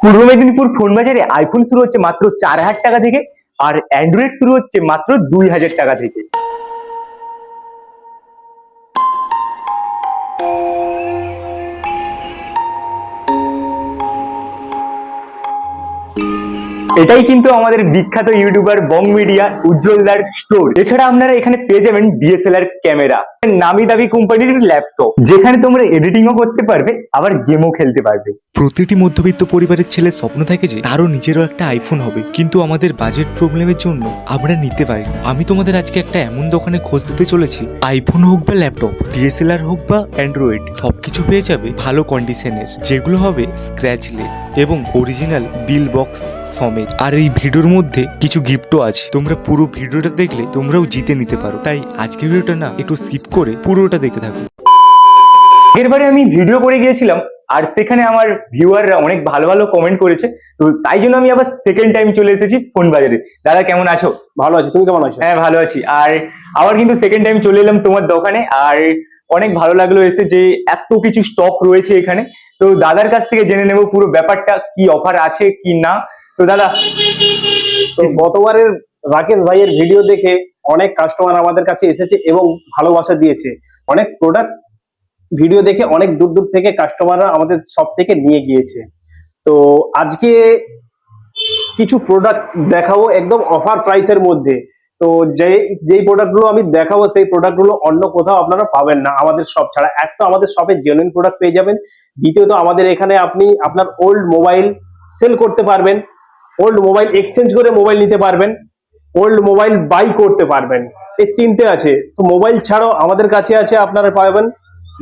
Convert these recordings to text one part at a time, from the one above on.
পূর্ব Medinipur phone বাজারে iPhone শুরু হচ্ছে মাত্র চার হাজার টাকা থেকে আর অ্যান্ড্রয়েড শুরু হচ্ছে মাত্র দুই হাজার টাকা থেকে। এটাই কিন্তু আমাদের বিখ্যাত ইউটিউবার বং মিডিয়া উজ্জ্বলদার স্টোর এছাড়া আপনারা এখানে পেয়ে যাবেন ডিএসএলআর ক্যামেরা নামি দামি কোম্পানির ল্যাপটপ যেখানে তোমরা এডিটিংও করতে পারবে, আবার গেমও খেলতে পারবে। প্রতিটি মধ্যবিত্ত পরিবারের ছেলে স্বপ্ন থাকে যে তারও নিজেরও একটা আইফোন হবে। কিন্তু আমাদের বাজেট প্রবলেমের জন্য আমরা নিতে পারি। আমি তোমাদের আজকে একটা এমন দোকানে খোঁজ দিতে চলেছি। আইফোন হোক বা ল্যাপটপ ডিএসএলআর হোক বা অ্যান্ড্রয়েড সবকিছু পেয়ে যাবে ভালো কন্ডিশনের যেগুলো হবে স্ক্র্যাচলেস এবং অরিজিনাল বিল বক্স সমেত। আর এই ভিডিওর মধ্যে কিছু গিফটও আছে। তোমরা পুরো ভিডিওটা দেখলে তোমরাও জিতে নিতে পারো। তাই আজকের ভিডিওটা না একটু স্কিপ করে পুরোটা দেখতে থাকো। এরবারে আমি ভিডিও করে গিয়েছিলাম আর সেখানে আমার ভিউয়াররা অনেক ভালো ভালো কমেন্ট করেছে। তো তাই জন্য আমি আবার সেকেন্ড টাইম চলে এসেছি ফোন বাজারে দাদা কেমন আছো? ভালো আছি তুমি কেমন আছো? হ্যাঁ ভালো আছি। আর আবার কিন্তু সেকেন্ড টাইম চলে এলাম তোমার দোকানে আর অনেক ভালো লাগল এসে যে এত কিছু স্টক রয়েছে এখানে। তো দাদার কাছ থেকে জেনে নেব পুরো ব্যাপারটা কি অফার আছে কি না। তো দাদা তো গতবারের রাকেশ ভাইয়ের ভিডিও দেখে অনেক কাস্টমার আমাদের কাছে এসেছে এবং ভালোবাসা দিয়েছে। অনেক প্রোডাক্ট ভিডিও দেখে অনেক দূর দূর থেকে কাস্টমাররা আমাদের সব থেকে নিয়ে গিয়েছে। তো আজকে কিছু প্রোডাক্ট দেখাবো একদম অফার প্রাইসের মধ্যে। তো যে যেই প্রোডাক্টগুলো আমি দেখাবো সেই প্রোডাক্টগুলো অন্য কোথাও আপনারা পাবেন না আমাদের শপ ছাড়া। এক তো আমাদের শপে জেনুইন প্রোডাক্ট পেয়ে যাবেন দ্বিতীয়ত আমাদের এখানে আপনি আপনার ওল্ড মোবাইল সেল করতে পারবেন। ওল্ড মোবাইল এক্সচেঞ্জ করে মোবাইল নিতে পারবেন ওল্ড মোবাইল বাই করতে পারবেন। এই তিনটে আছে। তো মোবাইল ছাড়াও আমাদের কাছে আছে, আপনারা পাবেন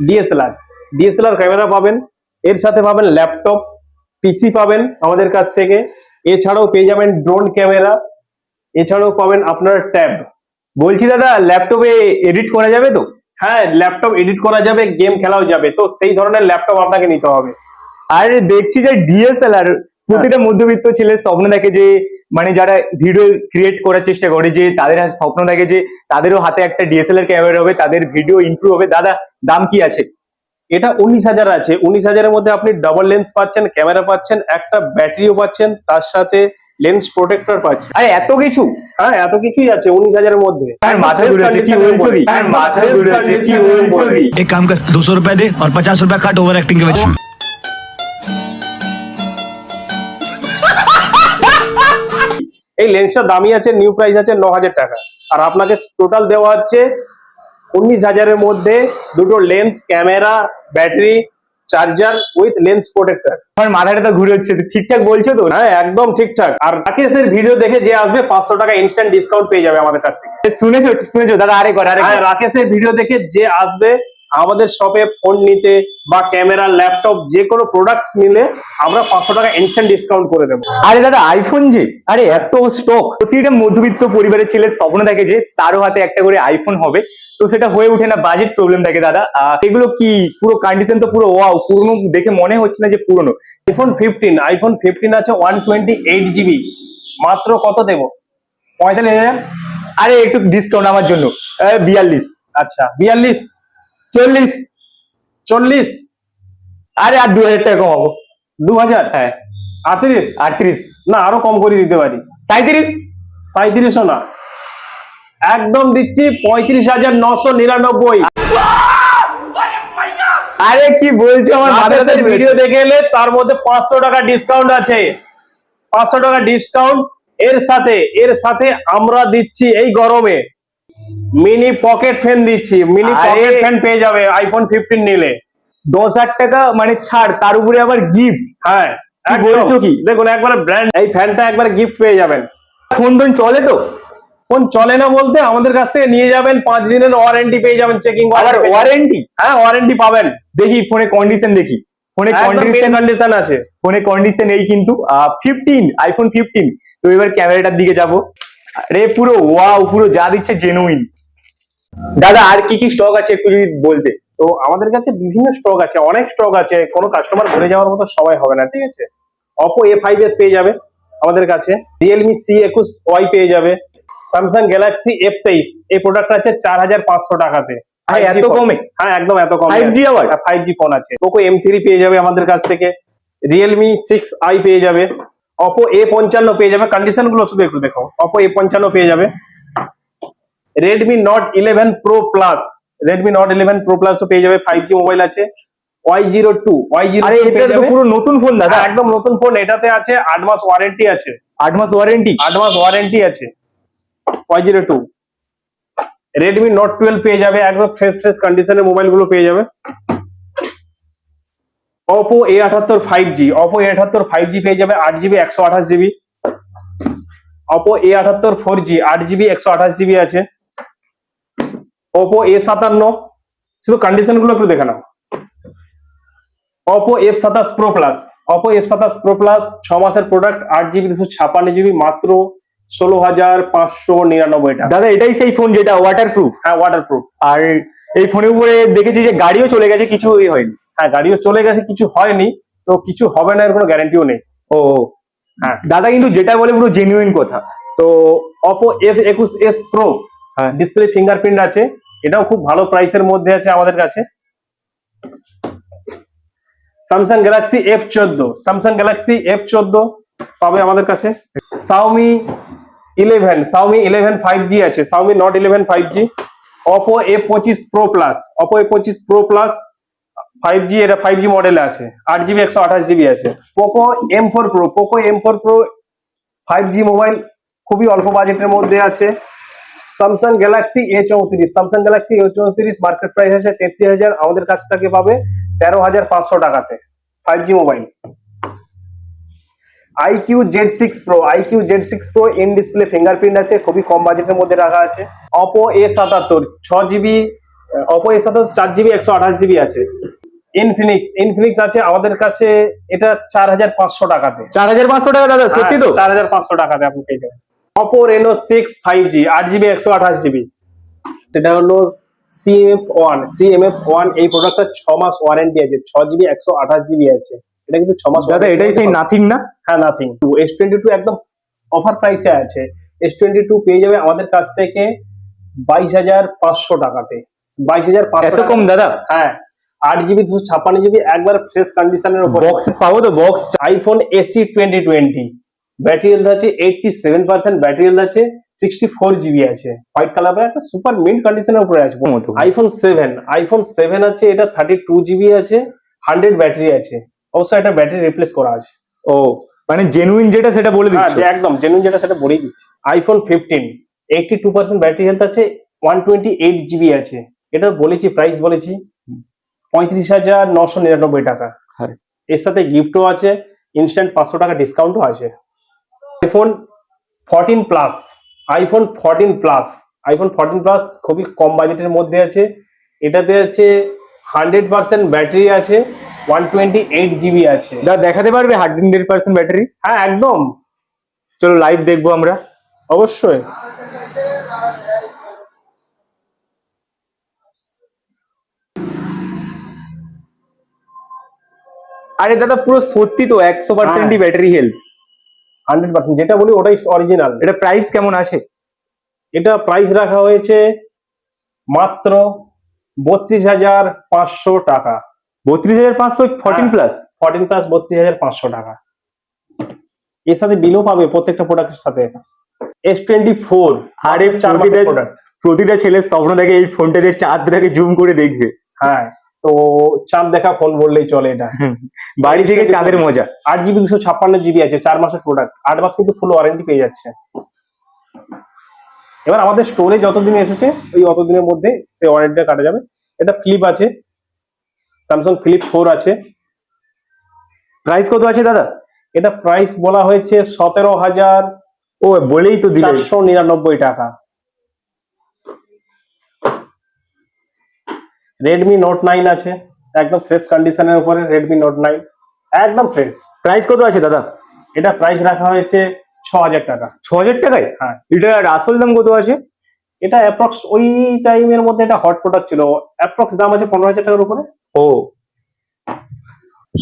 ডিএসএলআর ডিএসএলআর ক্যামেরা পাবেন, এর সাথে পাবেন ল্যাপটপ পিসি পাবেন আমাদের কাছ থেকে। এছাড়াও পেয়ে যাবেন ড্রোন ক্যামেরা এছাড়াও পাবেন আপনার ট্যাব বলছি দাদা ল্যাপটপে এডিট করা যাবে তো? হ্যাঁ ল্যাপটপ এডিট করা যাবে গেম খেলাও যাবে। তো সেই ধরনের ল্যাপটপ আপনাকে নিতে হবে। আর দেখছি যে ডিএসএলআর প্রতিটা মধ্যবিত্ত ছেলের স্বপ্ন দেখে যে মানে যারা ভিডিও ক্রিয়েট করার চেষ্টা করে যে তাদের স্বপ্ন দেখে যে তাদেরও হাতে একটা ডিএসএলআর ক্যামেরা হবে তাদের ভিডিও ইমপ্রুভ হবে। দাদা দাম কি আছে? এটা উনিশ হাজার আছে। উনিশ হাজারের মধ্যে আপনি ডাবল লেন্স পাচ্ছেন ক্যামেরা পাচ্ছেন একটা ব্যাটারিও পাচ্ছেন তার সাথে লেন্স প্রোটেক্টর পাচ্ছেন। আরে এত কিছু? হ্যাঁ এত কিছুই আছে উনিশ হাজারের মধ্যে। আর মাথা ঘুরে আছে কি বলছো? কি আর মাথা ঘুরে আছে কি বলছো? কি এই লেন্সটার দামই আছে নিউ প্রাইস আছে ন হাজার টাকা। আর আপনাকে টোটাল দেওয়া হচ্ছে উনিশ হাজারের মধ্যে দুটো lens camera battery charger with lens protector আমার মাথাটা তো ঘুরে হচ্ছে ঠিকঠাক বলছো তো? হ্যাঁ একদম ঠিকঠাক। আর রাকেশের ভিডিও দেখে যে আসবে পাঁচশো টাকা ইনস্ট্যান্ট ডিসকাউন্ট পেয়ে যাবে আমাদের কাছ থেকে। শুনেছো শুনেছো দাদা আরে কর আরে রাকেশের ভিডিও দেখে যে আসবে আমাদের শপে ফোন নিতে বা ক্যামেরা ল্যাপটপ যে কোনো প্রোডাক্ট নিলে আমরা পাঁচশো টাকা ইনস্ট্যান্ট ডিসকাউন্ট করে দেবো। আরে দাদা আইফোন যে, আরে এত স্টক প্রতিটা মধ্যবিত্ত পরিবারের ছেলে স্বপ্ন থাকে যে তারও হাতে একটা করে আইফোন হবে। তো সেটা হয়ে ওঠে না বাজেট প্রবলেম থাকে দাদা। এগুলো কি পুরো কন্ডিশন তো পুরো ওয়াও পুরনো দেখে মনে হচ্ছে না যে পুরনো। আইফোন ফিফটিন আইফোন ফিফটিন আছে ওয়ান টোয়েন্টি এইট জিবি মাত্র কত দেবো? পঁয়তাল্লিশ হাজার? আরে একটু ডিসকাউন্ট আমার জন্য। বিয়াল্লিশ। আচ্ছা বিয়াল্লিশ। চল্লিশ চল্লিশ। আরে আর দু হাজার টাকা কমাবো। দু হাজার? হ্যাঁ। আটত্রিশ? আটত্রিশ। না আরও কম করে দিতে পারি। সাঁত্রিশ সাঁত্রিশও না। একদম দিচ্ছি পঁয়ত্রিশ হাজার নশো নিরানব্বই। আরে কি বলছো? আমার মাদ্রাসার ভিডিও দেখে এলে তার মধ্যে পাঁচশো টাকা ডিসকাউন্ট আছে। পাঁচশো টাকা ডিসকাউন্ট এর সাথে এর সাথে আমরা দিচ্ছি এই গরমে। মিনি পকেট ফ্যান দিচ্ছি। মিনি পকেট ফ্যান পেয়ে যাবে আইফোন ফিফটিন নিলে। দশ হাজার টাকা মানে ছাড় তার উপরে আবার গিফট হ্যাঁ বলছো কি? দেখুন একবার ব্র্যান্ড এই ফ্যানটা একবার গিফট পেয়ে যাবেন। ফোন টোন চলে তো? ফোন চলে না বলতে আমাদের কাছ থেকে নিয়ে যাবেন পাঁচ দিনের ওয়ারেন্টি পেয়ে যাবেন চেকিং আবার ওয়ারেন্টি হ্যাঁ ওয়ারেন্টি পাবেন। দেখি ফোনে কন্ডিশন দেখি। ফোনে কন্ডিশন কন্ডিশন আছে। ফোনে কন্ডিশন এই কিন্তু ফিফটিন আইফোন ফিফটিন তো এবার ক্যামেরাটার দিকে যাব। আরে পুরো ওয়াও পুরো যা দিচ্ছে জেনুইন দাদা আর কি কি স্টক আছে একটু যদি বলতে? তো আমাদের কাছে বিভিন্ন স্টক আছে অনেক স্টক আছে কোনো কাস্টমার ঘুরে যাওয়ার মতো সময় হবে না ঠিক আছে? অপো এ ফাইভ এস পেয়ে যাবে আমাদের কাছে রিয়েলমি সি একুশ ওয়াই পেয়ে যাবে স্যামসাং গ্যালাক্সি এফ তেইশ এই প্রোডাক্ট আছে চার হাজার পাঁচশো টাকাতে। এত কমে? হ্যাঁ একদম এত কমে। 5G আবার? ফাইভ জি ফোন আছে। পোকো এম থ্রি পেয়ে যাবে আমাদের কাছ থেকে রিয়েলমি সিক্স আই পেয়ে যাবে। অপো এ পঞ্চান্ন পেয়ে যাবে। কন্ডিশনগুলো শুধু একটু দেখো। অপো এ পঞ্চান্ন পেয়ে যাবে। Redmi Note eleven Pro Plus Redmi Note eleven Pro প্লাসও পেয়ে যাবে। ফাইভ জি মোবাইল আছে। Y zero two Y zero পুরো নতুন ফোন দাদা। একদম নতুন ফোন এটাতে আছে আট মাস ওয়ারেন্টি আছে। আট মাস ওয়ারেন্টি আট মাস ওয়ারেন্টি আছে। Y zero two Redmi Note twelve পেয়ে যাবে। একদম ফ্রেশ ফ্রেশ কন্ডিশনের মোবাইলগুলো পেয়ে যাবে। ওপো এ আঠাত্তর ফাইভ জি ওপো এ আঠাত্তর ফাইভ জি পেয়ে যাবে আট জিবি একশো আঠাশ জিবি ওপো এ আঠাত্তর ফোর জি আট জিবি একশো আঠাশ জিবি আছে। ওপো এ সাতান্ন। শুধু কন্ডিশনগুলো একটু দেখে নাও। ওপো এফ সাতাশ প্রো প্লাস ওপো এফ সাতাশ প্রো প্লাস ছ মাসের প্রোডাক্ট আট জিবি দুশো ছাপান্ন জিবি মাত্র ষোলো হাজার পাঁচশো নিরানব্বই টাকা। দাদা এটাই সেই ফোন যেটা ওয়াটার প্রুফ হ্যাঁ ওয়াটার প্রুফ আর এই ফোনের উপরে দেখেছি যে গাড়িও চলে গেছে কিছুই হয়নি। হ্যাঁ গাড়িও চলে গেছে কিছু হয়নি তো কিছু হবে না এর কোনো গ্যারান্টিও নেই। ও হ্যাঁ। দাদা কিন্তু যেটা বলে পুরো জেনুইন কথা। তো অপো এফ একুশ এস প্রো ডিসপ্লে ফিঙ্গারপ্রিন্ট আছে এটাও খুব ভালো প্রাইসের মধ্যে আছে আমাদের কাছে। স্যামসাং গ্যালাক্সি এফ চোদ্দ স্যামসাং গ্যালাক্সি এফ চোদ্দ পাবে আমাদের কাছে। Xiaomi eleven Xiaomi eleven five G আছে Xiaomi Note eleven five G Oppo F পঁচিশ প্রো প্লাস অপো এ পঁচিশ প্রো প্লাস ফাইভ জি এটা ফাইভ জি মডেলে আছে, আট জিবি একশো আঠাশ জিবি আছে। Poco M four Pro Poco M four Pro five G mobile খুবই অল্প বাজেটের মধ্যে আছে। স্যামসাং গ্যালাক্সি এ চৌত্রিশ স্যামসাং গ্যালাক্সি এ চৌত্রিশ মার্কেট প্রাইস আছে তেত্রিশ হাজার, আমাদের কাছ থেকে পাবে তেরো হাজার পাঁচশো টাকাতে five G mobile iQOO Z six Pro iQOO Z six Pro in display fingerprint আছে, খুবই কম বাজেটের মধ্যে রাখা আছে। অপো এ সাতাত্তর, ছ জিবি অপো এ সাতাত্তর, চার জিবি একশো আঠাশ জিবি আছে। ইনফিনিক্স ইনফিনিক্স আছে আমাদের কাছে এটা চার হাজার পাঁচশো টাকাতে। চার হাজার পাঁচশো টাকা দাদা সত্যি তো? চার হাজার পাঁচশো টাকাতে আপনি পেয়ে যাবেন। Oppo Reno six five G আট জিবি একশো আঠাশ জিবি সেটা হলো সিএমএফ ওয়ান সিএমএফ ওয়ান এই প্রোডাক্টটা ছ মাস ওয়ারেন্টি আছে ছ জিবি একশো আঠাশ জিবি আছে। এটা কিন্তু ছ মাস দাদা এটাই সেই নাথিং না? হ্যাঁ নাথিং এস টোয়েন্টি টু একদম অফার প্রাইসে আছে। এস টোয়েন্টি টু পেয়ে যাবে আমাদের কাছ থেকে বাইশ হাজার পাঁচশো টাকাতে। বাইশ হাজার এত কম দাদা? হ্যাঁ। আট জিবি দুশো ছাপ্পান্ন জিবি একবার ফ্রেশ কন্ডিশনের উপর। বক্স পাবো তো box iPhone SE twenty twenty battery health আছে eighty seven percent battery health আছে সিক্সটি ফোর জিবি আছে। হোয়াইট কালারের একটা সুপার মিন্ট কন্ডিশনের উপরে আছে। আইফোন সেভেন আইফোন সেভেন আছে এটা থার্টি টু জিবি আছে হান্ড্রেড ব্যাটারি আছে। অবশ্য এটা ব্যাটারি রিপ্লেস করা আছে। ও মানে জেনুইন যেটা সেটা বলে হ্যাঁ দিচ্ছ। একদম জেনুইন যেটা সেটা বলেই দিচ্ছি। IPhone fifteen eighty two percent battery health আছে ওয়ান টোয়েন্টি এইট জিবি আছে। এটা বলেছি প্রাইস বলেছি। পঁয়ত্রিশ হাজার নশো নিরানব্বই টাকা। হ্যাঁ। এর সাথে গিফটও আছে ইনস্ট্যান্ট পাঁচশো টাকা ডিসকাউন্টও আছে। IPhone fourteen plus iPhone fourteen plus iPhone fourteen plus খুবই কম বাজেটের মধ্যে আছে। এটাতে আছে হান্ড্রেড পার্সেন্ট ব্যাটারি আছে ওয়ান টোয়েন্টি এইট জিবি আছে। দেখাতে পারবে হান্ড্রেড পার্সেন্ট ব্যাটারি হ্যাঁ একদম। চলো লাইভ দেখব আমরা। অবশ্যই। আরে দাদা পুরো সত্যি তো একশো পার্সেন্টই। ব্যাটারি হেলথ হান্ড্রেড পার্সেন্ট যেটা বলি ওটাই অরিজিনাল এটা প্রাইস কেমন আছে? এটা প্রাইস রাখা হয়েছে মাত্র বত্রিশ হাজার পাঁচশো টাকা। বত্রিশ হাজার পাঁচশো ফোরটিন। প্লাস ফোরটিন প্লাস বত্রিশ হাজার পাঁচশো টাকা। এর সাথে বিলও পাবে প্রত্যেকটা প্রোডাক্টের সাথে। এস টোয়েন্টি ফোর আরে চার মাসের প্রতিটা প্রোডাক্ট প্রতিটা ছেলের স্বপ্ন থাকে এই ফোনটা দিয়ে চাঁদটাকে জুম করে দেখবে। হ্যাঁ তো চাঁদ দেখা ফোন বললেই চলে এটা। বাড়ি থেকে চাঁদের মজা। আট জিবি দুশো ছাপ্পান্ন জিবি আছে চার মাসের প্রোডাক্ট আট মাস কিন্তু ফুল ওয়ারেন্টি পেয়ে যাচ্ছে। এবার আমাদের স্টোরে যতদিন এসেছে ওই অতদিনের মধ্যে সে ওয়ারেন্টিটা কাটা যাবে। এটা ফ্লিপ আছে স্যামসাং ফ্লিপ ফোর আছে। প্রাইস কত আছে দাদা? এটা প্রাইস বলা হয়েছে সতেরো হাজার ও বলেই তো দিলে। নিরানব্বই টাকা। রেডমি নোট নাইন আছে একদম ফ্রেশ কন্ডিশনের উপরে রেডমি নোট নাইন একদম ফ্রেশ প্রাইস কত আছে দাদা? এটা প্রাইস রাখা হয়েছে ছ হাজার টাকা। ছ হাজার টাকায়? হ্যাঁ। এটার আসল দাম কত আছে? এটা অ্যাপ্রক্স ওই টাইমের মধ্যে এটা হট প্রোডাক্ট ছিল। অ্যাপ্রক্স দাম আছে পনেরো হাজার টাকার উপরে। ও।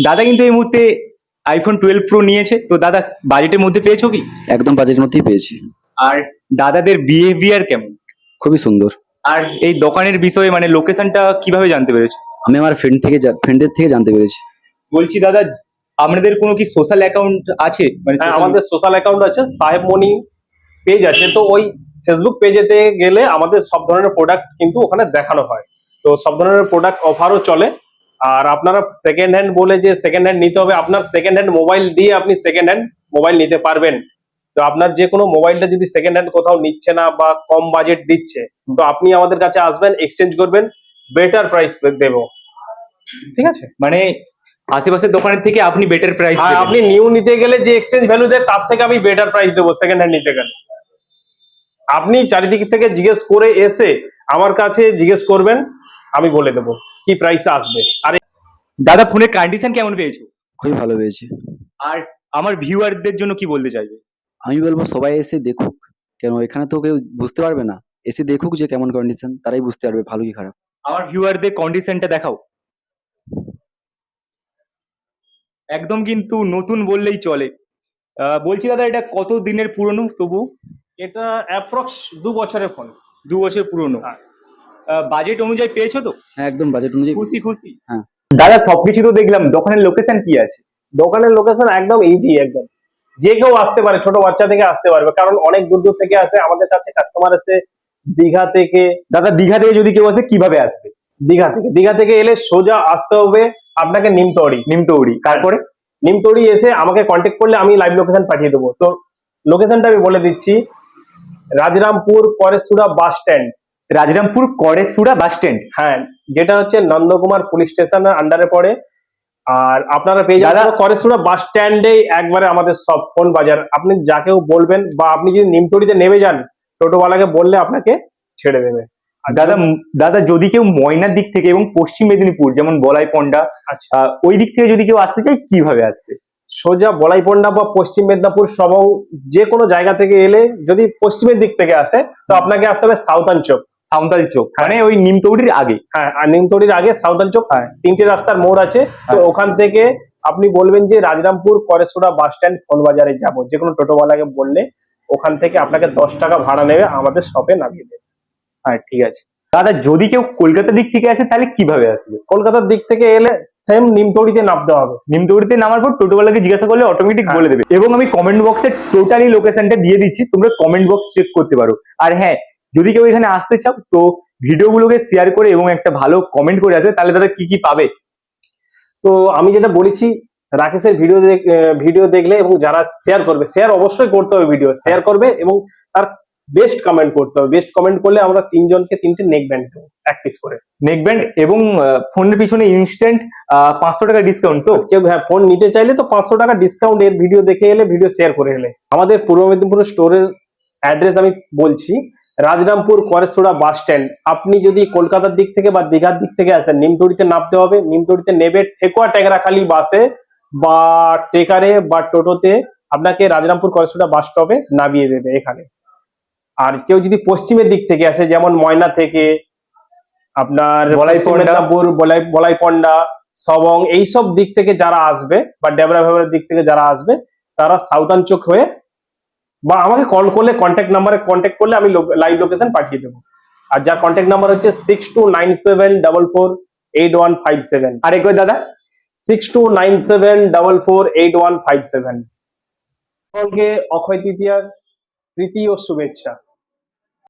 দাদা কিন্তু এই মুহূর্তে আইফোন টুয়েলভ প্রো নিয়েছে। তো দাদা বাজেটের মধ্যে পেয়েছ কি? একদম বাজেটের মধ্যেই পেয়েছি। আর দাদাদের বিহেভিয়ার কেমন? খুবই সুন্দর। আর এই দোকানের বিষয়ে মানে লোকেশনটা কীভাবে জানতে পেরেছ? আমি আমার ফ্রেন্ড থেকে ফ্রেন্ডের থেকে জানতে পেরেছি। বলছি দাদা আপনাদের কোনো কি সোশ্যাল অ্যাকাউন্ট আছে? মানে হ্যাঁ social- আমাদের সোশ্যাল অ্যাকাউন্ট আছে সাহেব মনি পেজ আছে। তো ওই ফেসবুক পেজেতে গেলে আমাদের সব ধরনের প্রোডাক্ট কিন্তু ওখানে দেখানো হয়। তো সব ধরনের প্রোডাক্ট অফারও চলে। আর আপনারা সেকেন্ড হ্যান্ড বলে যে সেকেন্ড হ্যান্ড নিতে হবে আপনার সেকেন্ড হ্যান্ড মোবাইল দিয়ে আপনি সেকেন্ড হ্যান্ড মোবাইল নিতে পারবেন। তো আপনার যে কোনো মোবাইলটা যদি সেকেন্ড হ্যান্ড কোথাও নিচ্ছে না বা কম বাজেট দিচ্ছে তো আপনি আমাদের কাছে আসবেন এক্সচেঞ্জ করবেন বেটার প্রাইস দেবো। ঠিক আছে? মানে আশেপাশের দোকানের থেকে আপনি বেটার প্রাইস আর আপনি নিউ নিতে গেলে যে এক্সচেঞ্জ ভ্যালু দেয় তার থেকে আমি বেটার প্রাইস দেবো সেকেন্ড হ্যান্ড নিতে গেলে। আপনি চারিদিক থেকে জিজ্ঞেস করে এসে আমার কাছে জিজ্ঞেস করবেন আমি বলে দেবো কি প্রাইসে আসবে। আর দাদা ফোনের কন্ডিশন কেমন পেয়েছ? খুবই ভালো পেয়েছি। আর আমার ভিউয়ারদের জন্য কি বলতে চাইবে? আমি বলব সবাই এসে দেখুক। কেন এখানে তো কেউ বুঝতে পারবে না। এসে দেখুক যে কেমন কন্ডিশন তারাই বুঝতে পারবে ভালো কি খারাপ। আমার ভিউয়ারদের কন্ডিশনটা দেখাও। একদম কিন্তু নতুন বললেই চলে। আহ, বলছি দাদা এটা কত দিনের পুরনো? তবু এটা অ্যাপ্রক্স দু বছরের ফোন দু বছর পুরনো। হ্যাঁ। বাজেট অনুযায়ী পেয়েছ তো? হ্যাঁ একদম বাজেট অনুযায়ী খুশি খুশি। হ্যাঁ। দাদা সবকিছু তো দেখলাম। দোকানের লোকেশন কি আছে? দোকানের লোকেশন একদম ইজি একদম। যে কেউ আসতে পারে ছোট বাচ্চা থেকে আসতে পারবে। কারণ অনেক দূর দূর থেকে আসে আমাদের কাছে কাস্টমার এসে দীঘা থেকে দাদা দীঘা থেকে যদি কেউ আসে কীভাবে আসবে? দীঘা থেকে। দীঘা থেকে এলে সোজা আসতে হবে আপনাকে নিমতড়ি নিমতৌড়ি। তারপরে নিমতড়ি এসে আমাকে কন্ট্যাক্ট করলে আমি লাইভ লোকেশন পাঠিয়ে দেবো। তো লোকেশনটা আমি বলে দিচ্ছি Rajrampur পরেশুরা bus stand Rajrampur করেসুরা bus stand হ্যাঁ যেটা হচ্ছে নন্দকুমার পুলিশ স্টেশনের আন্ডারে পড়ে। আর আপনারা পেয়ে যাবেন করেশুরা বাস স্ট্যান্ডে একবারে আমাদের সব ফোন বাজার। আপনি যাকেও বলবেন বা আপনি যদি নিমতড়িতে নেমে যান টোটোওয়ালাকে বললে আপনাকে ছেড়ে দেবে। দাদা দাদা যদি কেউ ময়নার দিক থেকে এবং পশ্চিম মেদিনীপুর যেমন বলাই পন্ডা আচ্ছা ওই দিক থেকে যদি কেউ আসতে চায় কীভাবে আসবে? সোজা বলাইপন্ডা বা পশ্চিম মেদিনীপুর সব যে কোনো জায়গা থেকে এলে যদি পশ্চিমের দিক থেকে আসে তো আপনাকে আসতে হবে সাউথান চোক সাঁওতাল চোখ। মানে ওই নিমতৌড়ির আগে। হ্যাঁ আর নিমতড়ির আগে সাউথান চোখ হ্যাঁ। তিনটে রাস্তার মোড় আছে। তো হ্যাঁ। ওখান থেকে আপনি বলবেন যে রাজরামপুর করেসুরা বাস স্ট্যান্ড ফোন বাজারে যাব। যে কোনো টোটোওয়ালাকে বললে ওখান থেকে আপনাকে দশ টাকা ভাড়া নেবে আমাদের শপে নামিয়ে দেবে। হ্যাঁ ঠিক আছে। দাদা যদি কেউ কলকাতার দিক থেকে আসে তাহলে কীভাবে আসবে? কলকাতার দিক থেকে এলে সেম নিমতড়িতে নামতে হবে। নিমতৌড়িতে নামার পর টোটোওয়ালাকে জিজ্ঞাসা করলে অটোমেটিক হ্যাঁ। বলে দেবে। এবং আমি কমেন্ট বক্সে টোটালি লোকেশনটা দিয়ে দিচ্ছি তোমরা কমেন্ট বক্স চেক করতে পারো। আর হ্যাঁ যদি কেউ এখানে আসতে চাও তো ভিডিওগুলোকে শেয়ার করে এবং একটা ভালো কমেন্ট করে আসে তাহলে তারা কি কি পাবে? তো আমি যেটা বলেছি রাকেশের ভিডিও ভিডিও দেখলে এবং যারা শেয়ার করবে শেয়ার অবশ্যই করতে হবে ভিডিও শেয়ার করবে এবং তার বেস্ট কমেন্ট করতে হবে। বেস্ট কমেন্ট করলে আমরা তিনজনকে তিনটে নেক ব্যান্ড দেবো এক পিস করে। নেক ব্যান্ড এবং ফোনের পিছনে ইনস্ট্যান্ট পাঁচশো টাকা ডিসকাউন্ট তো? কেউ হ্যাঁ ফোন নিতে চাইলে তো পাঁচশো টাকা ডিসকাউন্ট এর ভিডিও দেখে এলে ভিডিও শেয়ার করে এলে। আমাদের পূর্ব মেদিনীপুর স্টোরের অ্যাড্রেস আমি বলছি। রাজরামপুর করেসুরা বাস স্ট্যান্ড আপনি যদি কলকাতার দিক থেকে বা দীঘার দিক থেকে আসেন নিমতড়িতে নামতে হবে নিমতড়িতে নেবে ঠেকুয়া টেকরাখালি বাসে বা ট্রেকারে বা টোটোতে আপনাকে রাজরামপুর করেসুরা বাস স্টপে নামিয়ে দেবে এখানে আর কেউ যদি পশ্চিমের দিক থেকে আসে যেমন ময়না থেকে আপনার বলাইপন্ডা। পশ্চিম মেদিনীপুর বলাই বলাইপন্ডা সবং এইসব দিক থেকে যারা আসবে বা ডেবরা ভেবরের দিক থেকে যারা আসবে তারা সাউথান চোক হয়ে বা আমাকে কল করলে কন্ট্যাক্ট নাম্বারে কন্ট্যাক্ট করলে আমি লাইভ লোকেশন পাঠিয়ে দেবো। আর যার কন্ট্যাক্ট নাম্বার হচ্ছে six two nine seven double four eight one five seven আর একবার দাদা six two nine seven double four eight one five seven সকলকে অক্ষয় তৃতীয়ার প্রীতি ও শুভেচ্ছা।